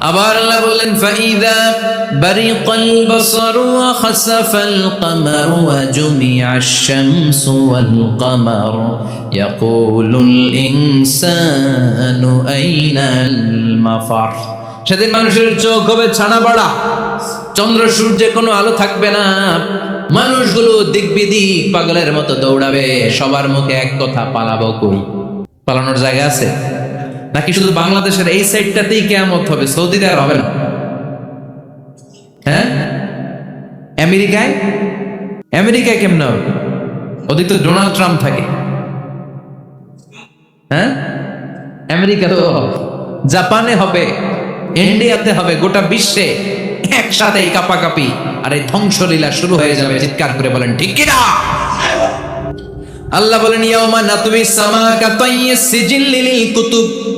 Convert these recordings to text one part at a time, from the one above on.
আবার আল্লাহ বললেন, ফাইদা বারিকাল বসর ওয়া খাসাফাল কমার ওয়া জুমিআশ শামসু ওয়াল কমার। ইয়াকুলুল ইনসানু আইনাল মাফার সেদিন মানুষের চোখ হবে ছানা বাড়া চন্দ্র সূর্যে কোনো আলো থাকবে না। মানুষগুলো দিক বিদিক পাগলের মতো দৌড়াবে। সবার মুখে এক কথা, পালাবো কই? পালানোর জায়গা আছে? নাকি শুধু বাংলাদেশের এই সাইডটাতেই কেমন হবে? সৌদিতে আর হবে না। হ্যাঁ? আমেরিকায়? আমেরিকায় কেমন হবে? ওদিক তো ডোনাল্ড ট্রাম্প থাকে। হ্যাঁ? আমেরিকা তো জাপানে হবে, ইন্ডিয়াতে হবে, গোটা বিশ্বে একসাথে কাপাকাপি। আর এই ধ্বংসলীলা শুরু হয়ে যাবে, চিৎকার করে বলেন, ঠিক কিনা? আল্লাহ বলেন, ইয়াউমা নাতবি সামাকা তাইয়িস সিজিল্লিল কুতুব।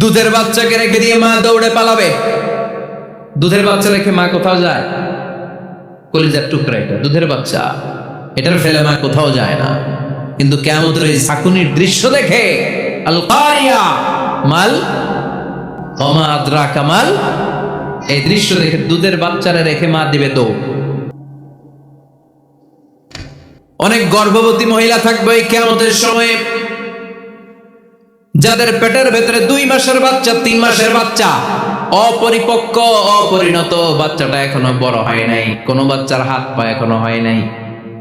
দুধের বাচ্চাকে রেখে দিয়ে মা দৌড়ে পালাবে। দুধের বাচ্চা রেখে মা কোথাও যায়? কলিজার টুকরা এটা। দুধের বাচ্চা। এটার ফেলে মা কোথাও যায় না। কিন্তু কেমন এই ঝাঁকুনির দৃশ্য দেখে মাল কামাল এই দৃশ্য দেখে দুধের বাচ্চারা রেখে মা দিবে দৌড়। অনেক গর্ভবতী মহিলা থাকবে এই কেমতের সময়ে। যাদের পেটের ভেতরে দুই মাসের বাচ্চা, তিন মাসের বাচ্চা। অপরিপক্ক, অপরিণত বাচ্চাটা এখনও বড় হয় নাই। কোনো বাচ্চার হাত পা এখনও হয় নাই।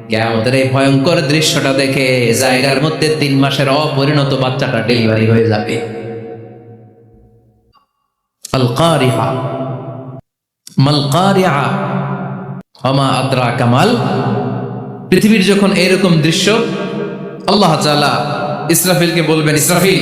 কেমতের এই ভয়ঙ্কর দৃশ্যটা দেখে জায়গার মধ্যে তিন মাসের অপরিণত বাচ্চাটা ডেলিভারি হয়ে যাবে। আমা আদ্রা কামাল পৃথিবীর যখন এরকম দৃশ্য, আল্লাহ ইসরাফিলকে বলবেন, ইসরাফিল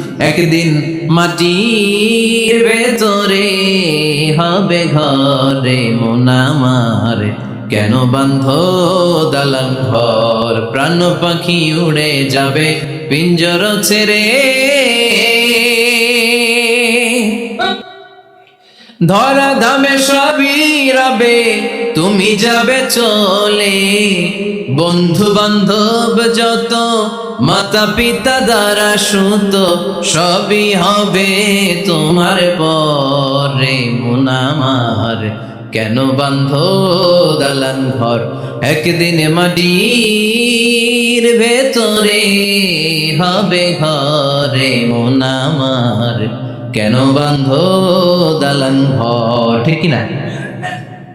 একদিন মাটির ভেতরে হবে ঘরে মোনামার কেন বান্ধ দালান ঘর? প্রাণ পাখি উড়ে যাবে পিঞ্জর ছেড়ে। ধরা ধামে সবই রবে, তুমি যাবে চলে। বন্ধু বান্ধব যত মাতা পিতা দ্বারা সুত, সবই হবে তোমার পরে। মুনামার কেন বান্ধ দালান ঘর? একদিন মাটির ভেতরে হবে ঘরে। মোনামার কেন বান্ধ দালান ঘর? ঠিক না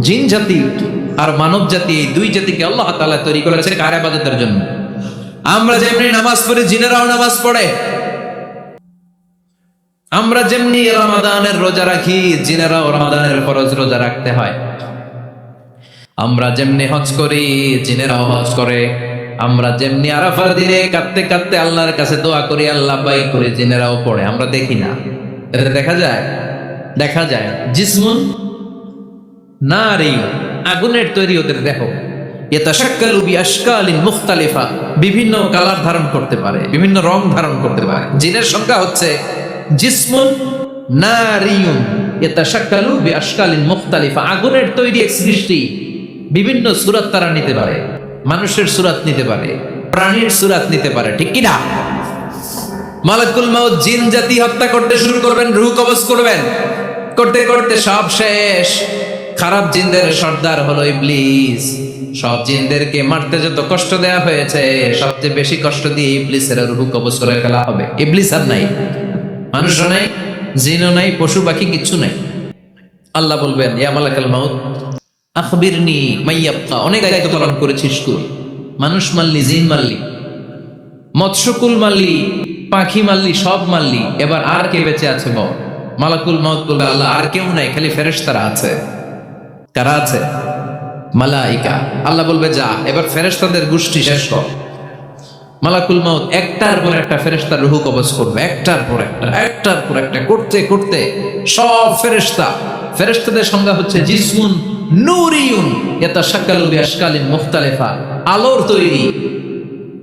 জিন জাতি আর মানব জাতি, এই দুই জাতিকে আল্লাহ তৈরি করেছে জন্য? আমরা যেমনি নামাজ জিনেরাও নামাজ পড়ে। আমরা যেমনি রমাদানের রোজা রাখি, জিনেরাও রমাদানের রোজা রাখতে হয়। আমরা যেমনি হজ করি, জিনেরাও হজ করে। আমরা যেমনি আরাফার দিনে কাঁদতে কাঁদতে আল্লাহর কাছে দোয়া করি, আল্লাহ বাই করে জিনেরাও পড়ে। আমরা দেখি না। এটা দেখা যায়? দেখা যায়। জিসমুন নারী আগুনের তৈরি ওদের দেহ। বিভিন্ন কালার ধারণ করতে পারে, বিভিন্ন রং ধারণ করতে পারে। জিনের সংখ্যা হচ্ছে জিসমুন নারিয়ুন। ইয়াতাশাক্কালু বিআশকালিন মুখতালিফা। আগুনের তৈরি এক সৃষ্টি বিভিন্ন সুরাত তারা নিতে পারে, মানুষের সুরাত নিতে পারে, প্রাণীর সুরাত নিতে পারে, ঠিক কি না মালাকুল মাউত জিন জাতি হত্যা করতে শুরু করবেন, রুহ কবজ করবেন। করতে করতে সব শেষ। খারাপ জিনদের সর্দার হলো ইবলিস। সব জিনদেরকে মারতে যত কষ্ট দেয়া হয়েছে, সবচেয়ে বেশি কষ্ট দিয়ে ইবলিসের রুহ কবজ করে ফেলা হবে। ইবলিস আর নাই। মানুষও নাই, জিনও নাই, পশু পাখি কিচ্ছু নাই। আল্লাহ বলবেন, ইয়া মালাকাল মাউত, আখবিরনি মাইয়াবকা। অনেক দায়িত্ব পালন করেছিস তুই মানুষ মারলি, জিন মারলি, মৎস্যকুল মারলি, পাখি মারলি, সব মারলি। এবার আর কে বেঁচে আছে বল? মালাকুল মত বলবে, আল্লাহ, আর কেউ নাই, খালি ফেরেশতারা আছে। কারা আছে? মালাইকা। আল্লাহ বলবে, যা, এবার ফেরেশতাদের গোষ্ঠী শেষ কর। মালাকুল মাউত একটার পর একটা ফেরেশতার রুহু কবজ করবে, একটার পর একটা, একটার পর একটা, করতে করতে সব ফেরেশতা, ফেরেশতাদের সংজ্ঞা হচ্ছে জিসমুন নূরিয়ুন ইয়াতাশাক্কালু বিআশকালিন মুখতালিফা, আলোর তৈরি,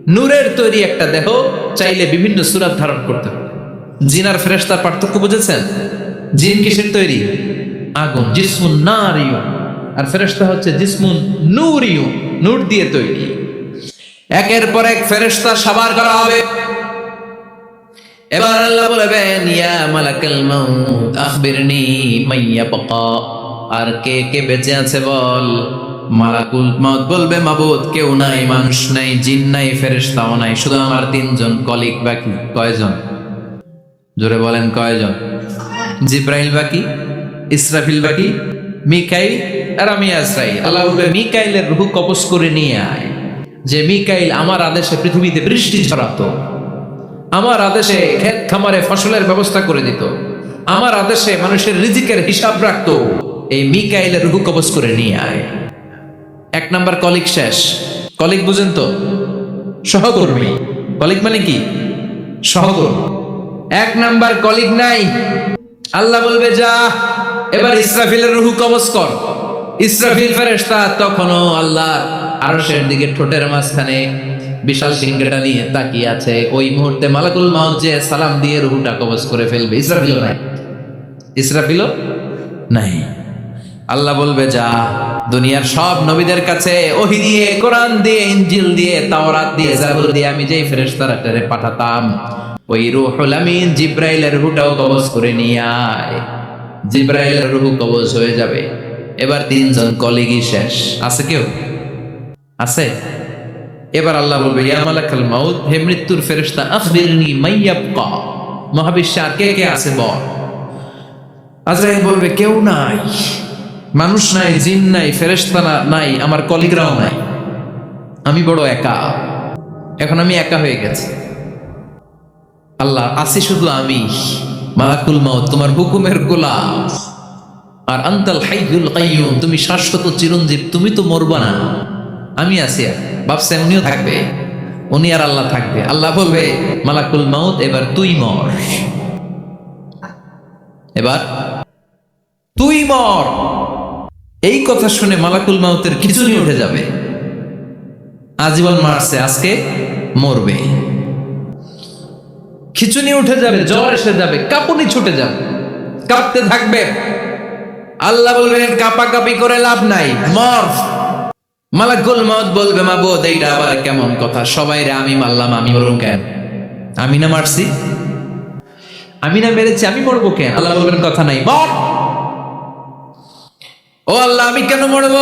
নূরের তৈরি একটা দেহ চাইলে বিভিন্ন সুরাত ধারণ করতে পারে জিনার ফেরেশতার পার্থক্য বুঝেছেন? জিন কিসের তৈরি? আগুন, জিসমুন নারিয়ুন। আর ফেরেশতা হচ্ছে জিসমুন নূরিয়ুন নূর দিয়ে তৈরি। একের পর এক ফেরেশতা সাবার করা হবে। এবার আল্লাহ বলবেন, ইয়া মালাকাল মাউত, আখবিরনি মাইয়া বাকা আর কে কে বেঁচে আছে বল? মালাকুল মাউত বলবে, মাবুদ, কেউ নাই, মানুষ নাই, জিন নাই, ফেরেশতাও নাই, শুধু আমার তিনজন কলিক বাকি, কয়জন? জোরে বলেন, কয়জন? জিব্রাইল বাকি, ইসরাফিল বাকি মিকাইল আর আমি আজরাইল আল্লাহ বলবে মিকাইলের রুহু কবজ করে নিয়ে আয়। যে মিকাইল আমার আদেশে পৃথিবীতে বৃষ্টি ছড়াতো, আমার আদেশে ক্ষেত খামারে ফসলের ব্যবস্থা করে দিত, আমার আদেশে মানুষের রিজিকের হিসাব রাখত, এই মিকাইলের রুহু কবজ করে নিয়ে আয়। এক নাম্বার কলিগ শেষ। কলিগ বুঝেন তো? সহকর্মী। কলিগ মানে কি? সহকর্মী। এক নাম্বার কলিগ নাই। আল্লাহ বলবে, যা, এবার ইসরাফিলের রুহু কবজ কর। ইসরাফিল ফেরেশতা তখনও আল্লাহ আরশের দিকে ঠোঁটের মাঝখানে বিশাল সিংহটা নিয়ে তাকিয়ে আছে। ওই মুহূর্তে মালাকুল মাউত যে সালাম দিয়ে রুহুটা কবজ করে ফেলবে। ইসরাফিল নাই। ইসরাফিল নাই। আল্লাহ বলবে, যা, দুনিয়ার সব নবীদের কাছে ওহি দিয়ে, কোরআন দিয়ে, ইনজিল দিয়ে, তাওরাত দিয়ে, জাবুর দিয়ে আমি যেই ফেরেশতারাটারে পাঠাতাম ওই রুহুল আমিন জিব্রাইলের রুহটাও কবজ করে নিয়ে আয়। জিব্রাইলের রুহু কবজ হয়ে যাবে। এবার তিনজন কলিগই শেষ। আছে কেউ? আছে? এবার আল্লাহ বলবে, ইয়া মালাকাল মাউত, হে মৃত্যুর ফেরেশতা, আখবিরনি মাইয়াবকা মহাবিশ্বে আর কে কে আছে বল? আজরাইল বলবে, কেউ নাই। মানুষ নাই, জিন নাই, ফেরেশতা নাই, আমার কলিগরাও নাই। আমি বড় একা। এখন আমি একা হয়ে গেছি। আল্লাহ আছি শুধু আমি। মালাকুল মাউত, তোমার হুকুমের গোলাম। আর আন্তাল কাইয়ুম, তুমি শাশ্বত চিরঞ্জীব, তুমি তো মরবা না। আমি আছি আর ভাবছেন উনিও থাকবে। উনি আর আল্লাহ থাকবে। আল্লাহ বলবে, মালাকুল মাউত, এবার তুই মর। এবার তুই মর। এই কথা শুনে মালাকুল মাউতের খিচুড়ি উঠে যাবে। আজীবন মারছে আজকে মরবে। খিচুনি উঠে যাবে জ্বর এসে যাবে কাঁপুনি ছুটে যাবে। কাঁপতে থাকবে। আল্লাহ বলবেন কাপাকাপি করে লাভ নাই মর মালাকুল মত বলবে মা বোধ এইটা আবার কেমন কথা? সবাই রে আমি মারলাম আমি মরুম কেন? আমি না মারছি? আমি না মেরেছি আমি মরবো কেন? আল্লাহ বলবেন কথা নাই মর। ও আল্লাহ আমি কেন মরবো?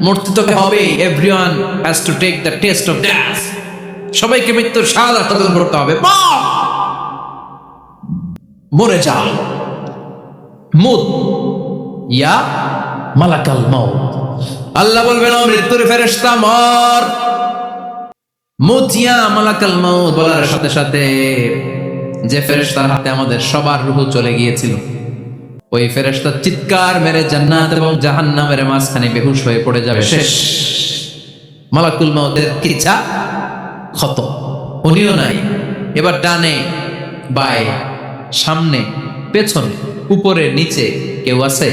মরতে হবে everyone has to take the taste of death সবাইকে মৃত্যুর করতে হবে। মরে মুত ইয়া মালাকাল মাউত। আল্লাহ বলবেন মৃত্যুর মর। মালাকাল মাউত বলার সাথে সাথে যে ফেরেশতার হাতে আমাদের সবার রূহ চলে গিয়েছিল ওই ফেরেশতা চিৎকার মেরে জান্নাত এবং জাহান্নামের মাঝখানে বেহুশ হয়ে পড়ে যাবে শেষ মালাকুল মাউতের কিচ্ছা ক্ষত উনিও নাই এবার ডানে বায়ে সামনে পেছনে উপরে নিচে কেউ আছে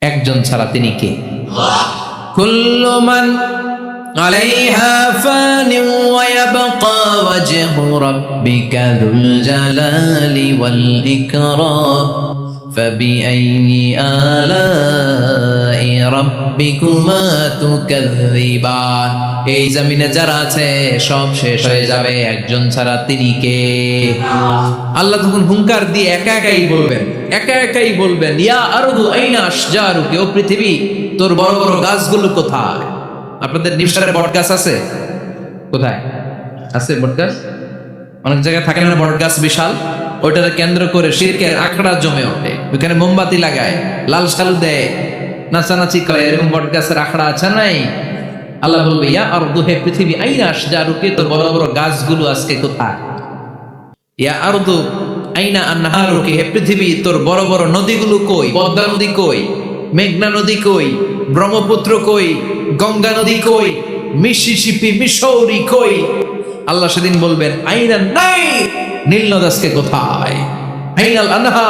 একজন ছাড়া তিনি কে কুল্লু মান عليها فان ويبقى وجه ربك ذو الجلال والإكرام فبأي آلاء ربكما تكذبان এই জমিনে যারা আছে সব শেষ হয়ে যাবে একজন ছাড়া তিনি কে আল্লাহ তখন হুঙ্কার দিয়ে একা একাই বলবেন একা একাই বলবেন ইয়া আরদু আইনা আশজারুকে ও পৃথিবী তোর বড় বড় গাছগুলো কোথায় আপনাদের নিঃসারে বট গাছ আছে কোথায় আছে বট গাছ অনেক জায়গায় থাকে না বট গাছ বিশাল ওইটাকে কেন্দ্র করে শিরকের আখড়া জমে ওঠে ওইখানে মোমবাতি লাগায়, লাল সালু দেয়, নাচানাচি করে, এরকম বট গাছের আখড়া আছে নাই? আল্লাহ বলবে, ইয়া আর দুহে পৃথিবী, আইনা আশজারুকে তোর বড় বড় গাছগুলো আজকে কোথায়? ইয়া আরদু, আইনা আন্নাহারুকে হে পৃথিবী, তোর বড় বড় নদীগুলো কই? পদ্মা নদী কই? মেঘনা নদী কই? ব্রহ্মপুত্র কই? গঙ্গা নদী কই? মিসিসিপি মিসৌরি কই? আল্লাহ সেদিন বলবেন, আইনা নাই, নীল নদ আজকে কোথায়? আইনাল আনহা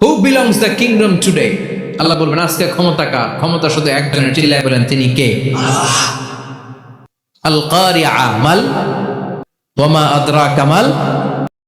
Who belongs the kingdom today Allah বলবেন, আজকে ক্ষমতা কার? ক্ষমতা শুধু একজনের চিল্লায় বলেন তিনি কে? আল কারিআ মাল ওয়ামা আদরাকা মাল